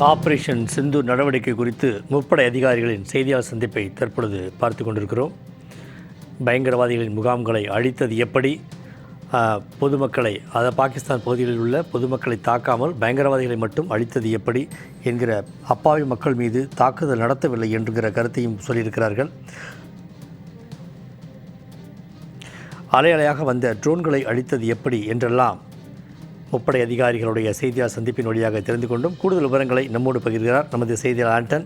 Operation சிந்து நடவடிக்கை குறித்து முப்படை அதிகாரிகளின் செய்தியாளர் சந்திப்பை தற்பொழுது பார்த்து கொண்டிருக்கிறோம். பயங்கரவாதிகளின் முகாம்களை அழித்தது எப்படி? பொதுமக்களை அதாவது பாகிஸ்தான் பகுதிகளில் உள்ள பொதுமக்களை தாக்காமல் பயங்கரவாதிகளை மட்டும் அழித்தது எப்படி என்கிற அப்பாவி மக்கள் மீது தாக்குதல் நடத்தவில்லை என்கிற கருத்தையும் சொல்லியிருக்கிறார்கள். அலை அலையாக வந்த ட்ரோன்களை அழித்தது எப்படி என்றெல்லாம் முப்படை அதிகாரிகளுடைய செய்தியாளர் சந்திப்பின் வழியாக தெரிந்து கொண்டும் கூடுதல் விவரங்களை நம்மோடு பகிர்கிறார் நமது செய்தியாளர் ஆண்டன்.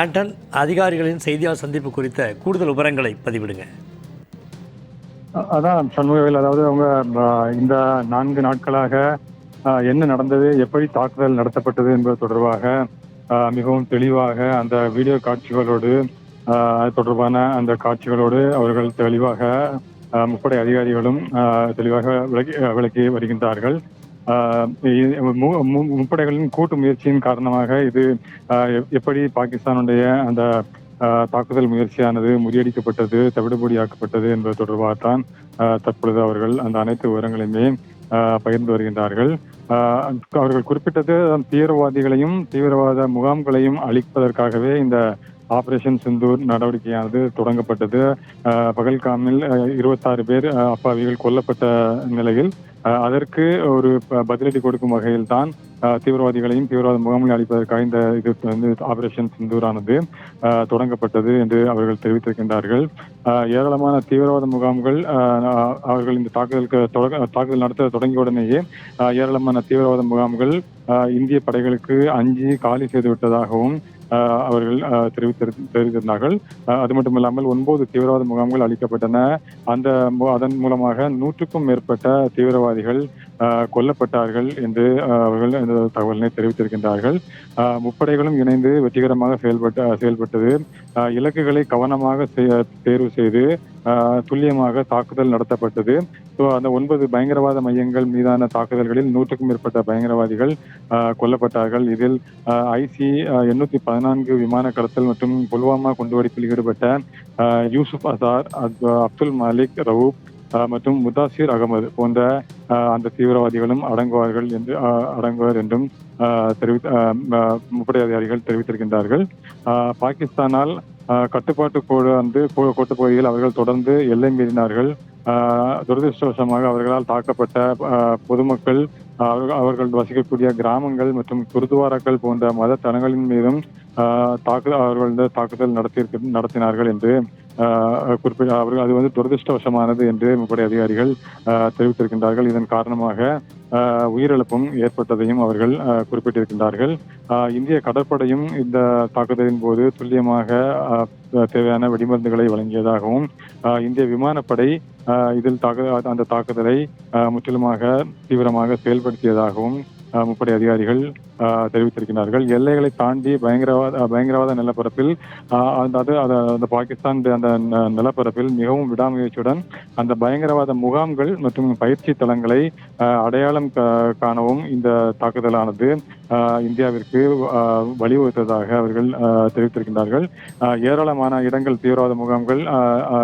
ஆண்டன் அதிகாரிகளின் செய்தியாளர் சந்திப்பு குறித்த கூடுதல் விவரங்களை பதிவிடுங்க. அதான் சண்முகவேல் அதாவது அவங்க இந்த நான்கு நாட்களாக என்ன நடந்தது எப்படி தாக்குதல் நடத்தப்பட்டது என்பது தொடர்பாக மிகவும் தெளிவாக அந்த வீடியோ காட்சிகளோடு தொடர்பான அந்த காட்சிகளோடு அவர்கள் தெளிவாக முப்படை அதிகாரிகளும் தெளிவாக விளக்கி விளக்கி வருகின்றார்கள். முப்படைகளின் கூட்டு முயற்சியின் காரணமாக இது எப்படி பாகிஸ்தானுடைய அந்த தாக்குதல் முயற்சியானது முறியடிக்கப்பட்டது தவிடுபொடியாக்கப்பட்டது என்பது தொடர்பாகத்தான் தான் தற்பொழுது அவர்கள் அந்த அனைத்து விவரங்களையுமே ஆஹ் பகிர்ந்து வருகின்றார்கள். ஆஹ் அவர்கள் குறிப்பிட்டது தீவிரவாதிகளையும் தீவிரவாத முகாம்களையும் அழிப்பதற்காகவே இந்த ஆபரேஷன் சிந்தூர் நடவடிக்கையானது தொடங்கப்பட்டது. பகல்காமில் இருபத்தாறு பேர் அப்பாவிகள் கொல்லப்பட்ட நிலையில் அதற்கு ஒரு ப- பதிலடி கொடுக்கும் வகையில் தான் தீவிரவாதிகளையும் தீவிரவாத முகாம்களை அளிப்பதற்காக இந்த இது வந்து ஆபரேஷன் சிந்தூரானது தொடங்கப்பட்டது என்று அவர்கள் தெரிவித்திருக்கின்றார்கள். ஏராளமான தீவிரவாத முகாம்கள் அவர்கள் இந்த தாக்குதலுக்கு தாக்குதல் நடத்த தொடங்கிய உடனேயே ஏராளமான தீவிரவாத முகாம்கள் இந்திய படைகளுக்கு அஞ்சு காலி செய்து விட்டதாகவும் அவர்கள் தெரிவித்திரு தெரிவித்திருந்தார்கள். அது அது மட்டுமில்லாமல் ஒன்பது தீவிரவாத முகாம்கள் அளிக்கப்பட்டன. அந்த அதன் மூலமாக நூற்றுக்கும் மேற்பட்ட தீவிரவாதிகள் கொல்லப்பட்டார்கள் என்று அவர்கள் இந்த தகவலினை தெரிவித்திருக்கின்றார்கள். முப்படைகளும் இணைந்து வெற்றிகரமாக செயல்பட்ட செயல்பட்டது. இலக்குகளை கவனமாக செய- தேர்வு செய்து துல்லியமாக தாக்குதல் நடத்தப்பட்டது. ஸோ அந்த ஒன்பது பயங்கரவாத மையங்கள் மீதான தாக்குதல்களில் நூற்றுக்கும் மேற்பட்ட பயங்கரவாதிகள் கொல்லப்பட்டார்கள். இதில் ஐசி எண்ணூத்தி பதினான்கு விமான கடத்தல் மற்றும் புல்வாமா குண்டுவெடிப்பில் ஈடுபட்ட யூசுப் அசார் அப்துல் மாலிக் ரவூப் மற்றும் முதாசிர் அகமது போன்ற அந்த தீவிரவாதிகளும் அடங்குவார்கள் என்று அடங்குவர் என்றும் தெரிவித்து முப்படை அதிகாரிகள் தெரிவித்திருக்கின்றார்கள். பாகிஸ்தானால் கட்டுப்பாட்டு கோடு வந்து கோ- கோட்டு பகுதியில் அவர்கள் தொடர்ந்து எல்லை மீறினார்கள். ஆஹ் துரதிருஷ்டவசமாக அவர்களால் தாக்கப்பட்ட பொதுமக்கள் அவர்கள் அவர்கள் வசிக்கக்கூடிய கிராமங்கள் மற்றும் குருதுவாராக்கள் போன்ற மத தலங்களின் மீதும் ஆஹ் தாக்கு அவர்கள் தாக்குதல் நடத்தி நடத்தினார்கள் என்று குறிப்பிட்ட அவர்கள் அது வந்து துரதிருஷ்டவசமானது என்று முப்படை அதிகாரிகள் தெரிவித்திருக்கின்றார்கள். இதன் காரணமாக உயிரிழப்பும் ஏற்பட்டதையும் அவர்கள் குறிப்பிட்டிருக்கின்றார்கள். இந்திய கடற்படையும் இந்த தாக்குதலின் போது துல்லியமாக தேவையான வெடிமருந்துகளை வழங்கியதாகவும் இந்திய விமானப்படை இதில் தாக்கு அந்த தாக்குதலை முற்றிலுமாக தீவிரமாக செயல்படுத்தியதாகவும் முப்படை அதிகாரிகள் தெரிவித்திருக்கிறார்கள். எல்லைகளை தாண்டி பயங்கரவாத பயங்கரவாத நிலப்பரப்பில் அதாவது அந்த அந்த பாகிஸ்தான் அந்த நிலப்பரப்பில் மிகவும் விடாமுயற்சியுடன் அந்த பயங்கரவாத முகாம்கள் மற்றும் பயிற்சி தளங்களை அடையாளம் கா- காணவும் இந்த தாக்குதலானது ஆஹ் இந்தியாவிற்கு வழிவகுத்ததாக அவர்கள் தெரிவித்திருக்கிறார்கள் தெரிவித்திருக்கின்றார்கள். ஏராளமான இடங்கள் தீவிரவாத முகாம்கள்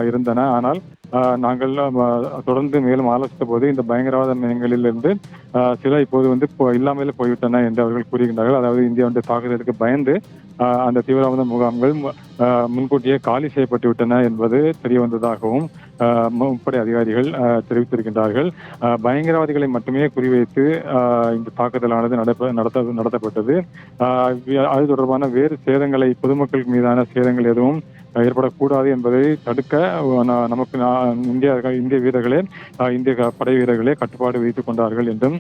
இருந்தன. ஆனால் நாங்கள் தொடர்ந்து மேலும் ஆலோசித்த போது இந்த பயங்கரவாத மையங்களிலிருந்து ஆஹ் சில இப்போது வந்து இப்போ இல்லாமலே போய்விட்டன என்று அவர்கள் கூறுகின்றார்கள். அதாவது இந்தியா வந்து தாக்குதலுக்கு பயந்து அந்த தீவிரவாத முகாம்கள் முன்கூட்டியே காலி செய்யப்பட்டு விட்டன என்பது தெரிய வந்ததாகவும் ஆஹ் முப்படை அதிகாரிகள் தெரிவித்திருக்கின்றார்கள். பயங்கரவாதிகளை மட்டுமே குறிவைத்து இந்த தாக்குதலானது நடப்ப நடத்த நடத்தப்பட்டது. ஆஹ் அது தொடர்பான வேறு சேதங்களை பொதுமக்கள் மீதான சேதங்கள் எதுவும் ஏற்படக்கூடாது என்பதை தடுக்க நமக்கு இந்திய இந்திய வீரர்களே ஆஹ் இந்திய க- படை வீரர்களே கட்டுப்பாடு வைத்துக் கொண்டார்கள் என்றும்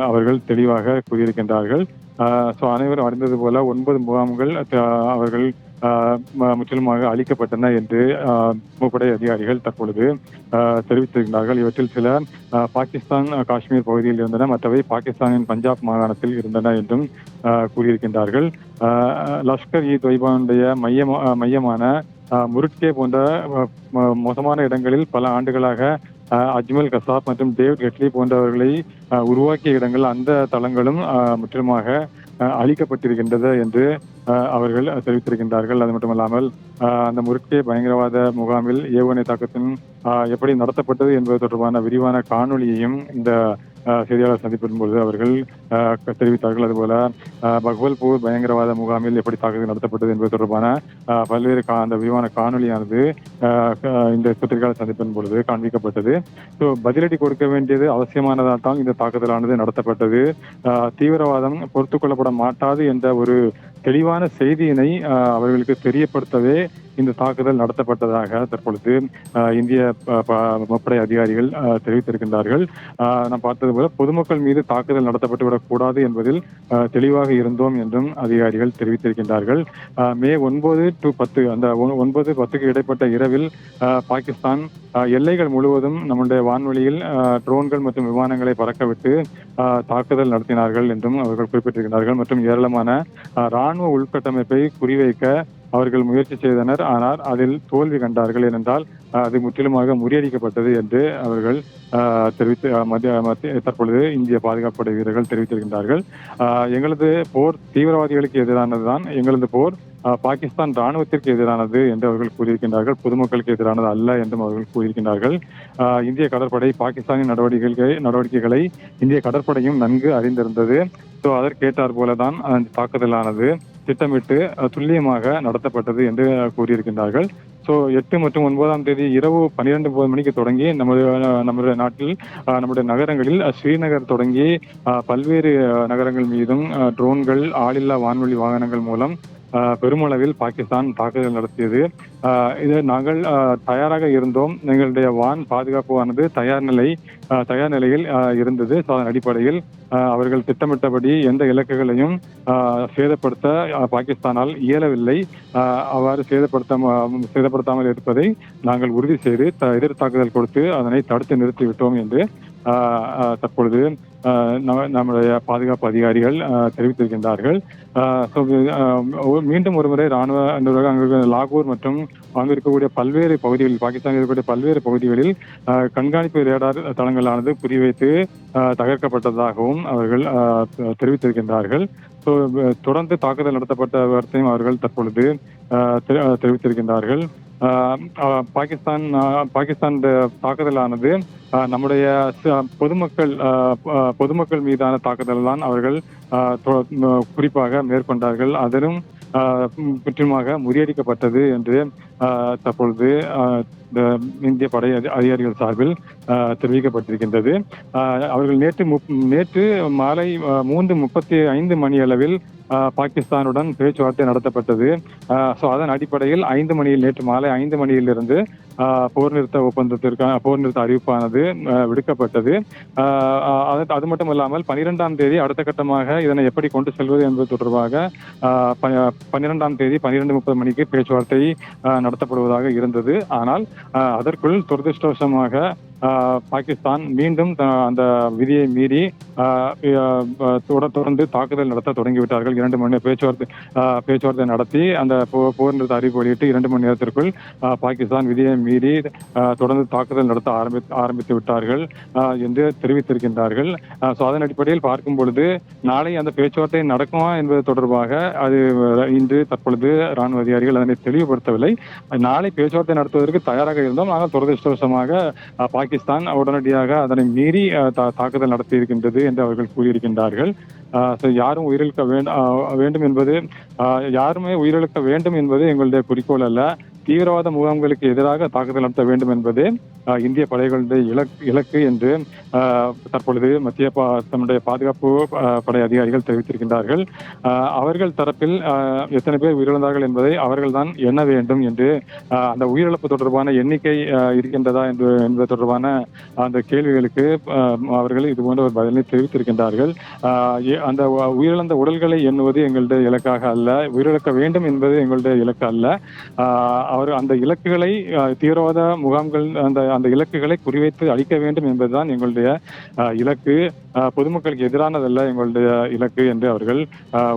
அவர்கள் தெளிவாக கூறியிருக்கின்றார்கள். ஸோ அனைவரும் அறிந்தது போல ஒன்பது முகாம்கள் அவர்கள் முற்றிலுமாக அழிக்கப்பட்டன என்று முப்படை அதிகாரிகள் தற்பொழுது தெரிவித்திருக்கிறார்கள். இவற்றில் சில பாகிஸ்தான் காஷ்மீர் பகுதியில் இருந்தன. மற்றவை பாகிஸ்தானின் பஞ்சாப் மாகாணத்தில் இருந்தன என்றும் கூறியிருக்கின்றார்கள். லஷ்கர் இ தொய்பானுடைய மையம் மையமான முருட்கே போன்ற மோசமான இடங்களில் பல ஆண்டுகளாக அஜ்மல் கசாப் மற்றும் டேவிட் ஹெட்லி போன்றவர்களை உருவாக்கிய இடங்கள் அந்த தளங்களும் முற்றிலுமாக அழிக்கப்பட்டிருக்கின்றது என்று அவர்கள் தெரிவித்திருக்கின்றார்கள். அது மட்டுமல்லாமல் அந்த முருட்கே பயங்கரவாத முகாமில் ஏவுகணை தாக்கத்தின் எப்படி நடத்தப்பட்டது என்பது தொடர்பான விரிவான காணொலியையும் இந்த செய்தியாளர் சந்திப்பின் பொழுது அவர்கள் தெரிவித்தார்கள். அதுபோல பகவல்பூர் பயங்கரவாத முகாமில் எப்படி தாக்குதல் நடத்தப்பட்டது என்பது தொடர்பான பல்வேறு கா- அந்த விரிவான காணொலியானது இந்த பத்திரிகையாளர் சந்திப்பின் பொழுது காண்பிக்கப்பட்டது. ஸோ பதிலடி கொடுக்க வேண்டியது அவசியமானதால் தான் இந்த தாக்குதலானது நடத்தப்பட்டது. தீவிரவாதம் பொறுத்துக்கொள்ளப்பட மாட்டாது என்ற ஒரு தெளிவான செய்தியினை அவர்களுக்கு தெரியப்படுத்தவே இந்த தாக்குதல் நடத்தப்பட்டதாக தற்பொழுது இந்திய ப- முப்படை அதிகாரிகள் தெரிவித்திருக்கின்றார்கள். நாம் பார்த்தது போல பொதுமக்கள் மீது தாக்குதல் நடத்தப்பட்டு விடக்கூடாது என்பதில் தெளிவாக இருந்தோம் என்றும் அதிகாரிகள் தெரிவித்திருக்கின்றார்கள். மே ஒன்பது டு பத்து அந்த ஒ- ஒன்பது பத்துக்கு இடைப்பட்ட இரவில் பாகிஸ்தான் எல்லைகள் முழுவதும் நம்முடைய வான்வெளியில் ட்ரோன்கள் மற்றும் விமானங்களை பறக்கவிட்டு தாக்குதல் நடத்தினார்கள் என்றும் அவர்கள் குறிப்பிட்டிருக்கிறார்கள் மற்றும் ஏராளமான ஆஹ், ராணுவ உள்கட்டமைப்பை குறிவைக்க அவர்கள் முயற்சி செய்தனர். ஆனால் அதில் தோல்வி கண்டார்கள் ஏனென்றால் அது முற்றிலுமாக முறியடிக்கப்பட்டது என்று அவர்கள் தெரிவித்து மத்திய மத்திய தற்பொழுது இந்திய பாதுகாப்பு படை வீரர்கள் தெரிவித்திருக்கின்றார்கள். ஆஹ், எங்களது போர் தீவிரவாதிகளுக்கு எதிரானதுதான். எங்களது போர் பாகிஸ்தான் ராணுவத்திற்கு எதிரானது என்று அவர்கள் கூறியிருக்கின்றார்கள். பொதுமக்களுக்கு எதிரானது அல்ல என்றும் அவர்கள் கூறியிருக்கின்றார்கள். இந்திய கடற்படை பாகிஸ்தானின் நடவடிக்கைகள் நடவடிக்கைகளை இந்திய கடற்படையும் நன்கு அறிந்திருந்தது. ஸோ அதற்கேற்றார் போலதான் அந்த தாக்குதலானது திட்டமிட்டு துல்லியமாக நடத்தப்பட்டது என்று கூறியிருக்கின்றார்கள். ஸோ எட்டு மற்றும் ஒன்பதாம் தேதி இரவு பன்னிரெண்டு முப்பது மணிக்கு தொடங்கி நமது நம்முடைய நாட்டில் நம்முடைய நகரங்களில் ஸ்ரீநகர் தொடங்கி பல்வேறு நகரங்கள் மீதும் ட்ரோன்கள் ஆளில்லா வான்வழி வாகனங்கள் மூலம் பெருமளவில் பாகிஸ்தான் தாக்குதல் நடத்தியது. இது நாங்கள் தயாராக இருந்தோம். எங்களுடைய வான் பாதுகாப்பானது தயார் நிலை தயார் நிலையில் இருந்தது. ஸோ அதன் அடிப்படையில் அவர்கள் திட்டமிட்டபடி எந்த இலக்குகளையும் சேதப்படுத்த பாகிஸ்தானால் இயலவில்லை. அவ்வாறு சேதப்படுத்த சேதப்படுத்தாமல் இருப்பதை நாங்கள் உறுதி செய்து த- எதிர் தாக்குதல் கொடுத்து அதனை தடுத்து நிறுத்திவிட்டோம் என்று தற்பொழுது நம்முடைய பாதுகாப்பு அதிகாரிகள் தெரிவித்திருக்கின்றார்கள். மீண்டும் ஒருமுறை ராணுவ அங்கு லாகூர் மற்றும் அங்கு இருக்கக்கூடிய பல்வேறு பகுதிகளில் பாகிஸ்தானில் இருக்கக்கூடிய பல்வேறு பகுதிகளில் கண்காணிப்பு ரேடார் தளங்களானது குறிவைத்து தகர்க்கப்பட்டதாகவும் அவர்கள் தெரிவித்திருக்கின்றார்கள். ஸோ தொடர்ந்து தாக்குதல் நடத்தப்பட்ட வார்த்தையும் அவர்கள் தற்பொழுது தெ- தெரிவித்திருக்கின்றார்கள். பாகிஸ்தான் பாகிஸ்தான் தாக்குதலானது நம்முடைய பொதுமக்கள் பொதுமக்கள் மீதான தாக்குதல் தான் அவர்கள் தொ- குறிப்பாக மேற்கொண்டார்கள். அதிலும் முற்றிலுமாக முறியடிக்கப்பட்டது என்று தற்பொழுது இந்த இந்திய படை அதி- அதிகாரிகள் சார்பில் தெரிவிக்கப்பட்டிருக்கின்றது. அவர்கள் நேற்று முப்- நேற்று மாலை மூன்று முப்பத்தி ஐந்து மணி அளவில் பாகிஸ்தானுடன் பேச்சுவார்த்தை நடத்தப்பட்டது. ஸோ அதன் அடிப்படையில் ஐந்து மணியில் நேற்று மாலை ஐந்து மணியிலிருந்து போர் நிறுத்த ஒப்பந்தத்திற்கான போர் நிறுத்த அறிவிப்பானது விடுக்கப்பட்டது. அது அது மட்டும் இல்லாமல் பனிரெண்டாம் தேதி அடுத்த கட்டமாக இதனை எப்படி கொண்டு செல்வது என்பது தொடர்பாக ப- பன்னிரெண்டாம் தேதி பன்னிரெண்டு முப்பது மணிக்கு பேச்சுவார்த்தை நடத்தப்படுவதாக இருந்தது. ஆனால் அதற்குள் துரதிருஷ்டவசமாக பாகிஸ்தான் மீண்டும் அந்த விதியை மீறி தொட- தொடர்ந்து தாக்குதல் நடத்த தொடங்கிவிட்டார்கள். இரண்டு மணி நேரம் பேச்சுவார்த்தை பேச்சுவார்த்தை நடத்தி அந்த போ- போர் நிறுத்த அறிவிப்பு வெளியிட்டு இரண்டு மணி நேரத்திற்குள் பாகிஸ்தான் விதியை மீறி தொடர்ந்து தாக்குதல் நடத்த ஆரம்பி ஆரம்பித்து விட்டார்கள் என்று தெரிவித்திருக்கின்றார்கள். ஸோ அதன் அடிப்படையில் பார்க்கும் பொழுது நாளை அந்த பேச்சுவார்த்தை நடக்குமா என்பது தொடர்பாக அது இன்று தற்பொழுது ராணுவ அதிகாரிகள் அதனை தெளிவுபடுத்தவில்லை. நாளை பேச்சுவார்த்தை நடத்துவதற்கு தயாராக இருந்தோம். ஆனால் துரதிருஷ்டவசமாக பாகிஸ்தான் பாகிஸ்தான் உடனடியாக அதனை மீறி அஹ், தாக்குதல் நடத்தி இருக்கின்றது என்று அவர்கள் கூறியிருக்கின்றார்கள். யாரும் உயிரிழக்க வேண்டும் என்பது யாருமே உயிரிழக்க வேண்டும் என்பது எங்களுடைய குறிக்கோள் அல்ல. தீவிரவாத முகாம்களுக்கு எதிராக தாக்குதல் நடத்த வேண்டும் என்பதே இந்திய படைகளுடைய இலக்கு இலக்கு என்று தற்பொழுது மத்திய பா- தன்னுடைய பாதுகாப்பு படை அதிகாரிகள் தெரிவித்திருக்கின்றார்கள். அவர்கள் தரப்பில் எத்தனை பேர் உயிரிழந்தார்கள் என்பதை அவர்கள் தான் எண்ண வேண்டும் என்று அந்த உயிரிழப்பு தொடர்பான எண்ணிக்கை இருக்கின்றதா என்று என்பது தொடர்பான அந்த கேள்விகளுக்கு அவர்கள் இது போன்ற ஒரு பதிலை தெரிவித்திருக்கின்றார்கள். அந்த உயிரிழந்த உடல்களை எண்ணுவது எங்களுடைய இலக்காக அல்ல உயிரிழக்க வேண்டும் என்பது எங்களுடைய இலக்கு அல்ல. அவர் அந்த இலக்குகளை தீவிரவாத முகாம்கள் அந்த அந்த இலக்குகளை குறிவைத்து அழிக்க வேண்டும் என்பதுதான் எங்களுடைய இலக்கு. பொதுமக்களுக்கு எதிரானதல்ல எங்களுடைய இலக்கு என்று அவர்கள்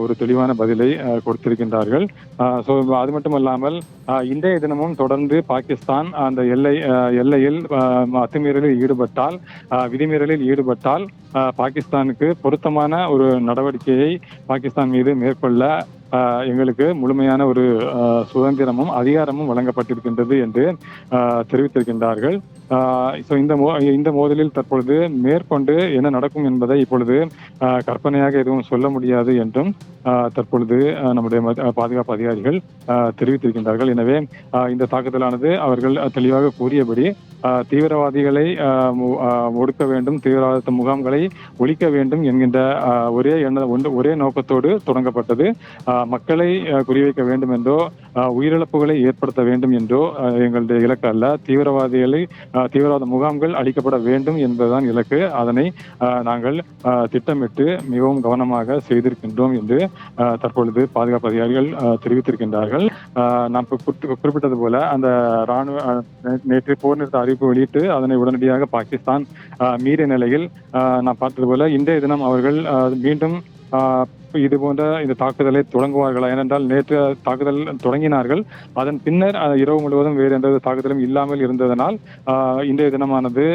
ஒரு தெளிவான பதிலை கொடுத்திருக்கின்றார்கள். ஸோ அது மட்டுமல்லாமல் இன்றைய தினமும் தொடர்ந்து பாகிஸ்தான் அந்த எல்லை எல்லையில் அத்துமீறலில் ஈடுபட்டால் விதிமீறலில் ஈடுபட்டால் பாகிஸ்தானுக்கு பொருத்தமான ஒரு நடவடிக்கையை பாகிஸ்தான் மீது மேற்கொள்ள எங்களுக்கு முழுமையான ஒரு சுதந்திரமும் அதிகாரமும் வழங்கப்பட்டிருக்கின்றது என்று ஆஹ், தெரிவித்திருக்கின்றார்கள். ஸோ இந்த மோ இந்த மோதலில் தற்பொழுது மேற்கொண்டு என்ன நடக்கும் என்பதை இப்பொழுது கற்பனையாக எதுவும் சொல்ல முடியாது என்றும் ஆஹ், தற்பொழுது நம்முடைய பாதுகாப்பு அதிகாரிகள் தெரிவித்திருக்கின்றார்கள். எனவே இந்த தாக்குதலானது அவர்கள் தெளிவாக கூறியபடி தீவிரவாதிகளை ஆஹ், ஆஹ், ஒடுக்க வேண்டும் தீவிரவாத முகாம்களை ஒழிக்க வேண்டும் என்கின்ற ஒரே எண்ண ஒன்று ஒரே நோக்கத்தோடு தொடங்கப்பட்டது. மக்களை குறிவைக்க வேண்டும் என்றோ உயிரிழப்புகளை ஏற்படுத்த வேண்டும் என்றோ எங்களுடைய இலக்கு அல்ல. தீவிரவாதிகளை தீவிரவாத முகாம்கள் அளிக்கப்பட வேண்டும் என்பதுதான் இலக்கு. அதனை நாங்கள் திட்டமிட்டு மிகவும் கவனமாக செய்திருக்கின்றோம் என்று தற்பொழுது பாதுகாப்பு அதிகாரிகள் தெரிவித்திருக்கின்றார்கள். ஆஹ், நாம் குறிப்பிட்டது போல அந்த ராணுவ நேற்று போர் நிறுத்த அறிவிப்பு வெளியிட்டு அதனை உடனடியாக பாகிஸ்தான் மீறிய நிலையில் ஆஹ், நான் பார்த்தது போல இன்றைய தினம் அவர்கள் மீண்டும் ஆஹ், இது போன்ற இந்த தாக்குதலை தொடங்குவார்களா? ஏனென்றால் நேற்று தாக்குதல் தொடங்கினார்கள். அதன் பின்னர் இரவு முழுவதும் வேறு எந்த தாக்குதலும் இல்லாமல் இருந்ததனால் இன்றைய தினமானது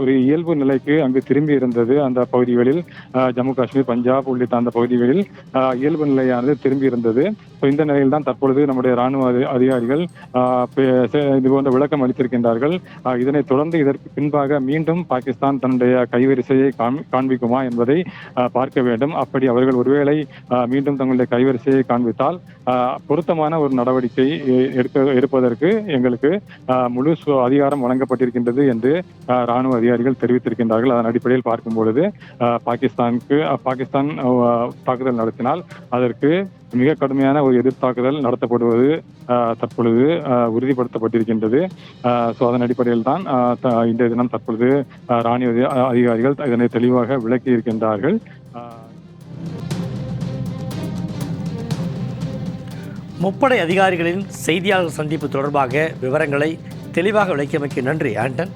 ஒரு இயல்பு நிலைக்கு அங்கு திரும்பி இருந்தது. அந்த பகுதிகளில் ஜம்மு காஷ்மீர் பஞ்சாப் உள்ளிட்ட அந்த பகுதிகளில் இயல்பு நிலையானது திரும்பி இருந்தது. இந்த நிலையில் தான் தற்பொழுது நம்முடைய ராணுவ அதிகாரிகள் இது போன்ற விளக்கம் அளித்திருக்கின்றார்கள். இதனைத் தொடர்ந்து இதற்கு பின்பாக மீண்டும் பாகிஸ்தான் தன்னுடைய கைவரிசையை காண்- காண்பிக்குமா என்பதை பார்க்க வேண்டும். அப்படி அவர்கள் ஒருவேளை மீண்டும் தங்களுடைய கைவரிசையை காண்பித்தால் பொருத்தமான ஒரு நடவடிக்கை எடுக்க எடுப்பதற்கு எங்களுக்கு முழு அதிகாரம் வழங்கப்பட்டிருக்கின்றது என்று ராணுவ அதிகாரிகள் தெரிவித்திருக்கின்றார்கள். அதன் அடிப்படையில் பார்க்கும் பொழுது பாகிஸ்தானுக்கு பாகிஸ்தான் தாக்குதல் நடத்தினால் அதற்கு மிக கடுமையான ஒரு எதிர்த்தாக்குதல் நடத்தப்படுவது ஆஹ், தற்பொழுது ஆஹ், உறுதிப்படுத்தப்பட்டிருக்கின்றது. ஸோ அதன் அடிப்படையில் தான் இன்றைய தினம் தற்பொழுது ராணுவ அதிகாரிகள் இதனை தெளிவாக விளக்கி இருக்கின்றார்கள் முப்படை அதிகாரிகளின் செய்தியாளர் சந்திப்பு தொடர்பாக விவரங்களை தெளிவாக விளக்கியமைக்கு நன்றி ஆண்டன்.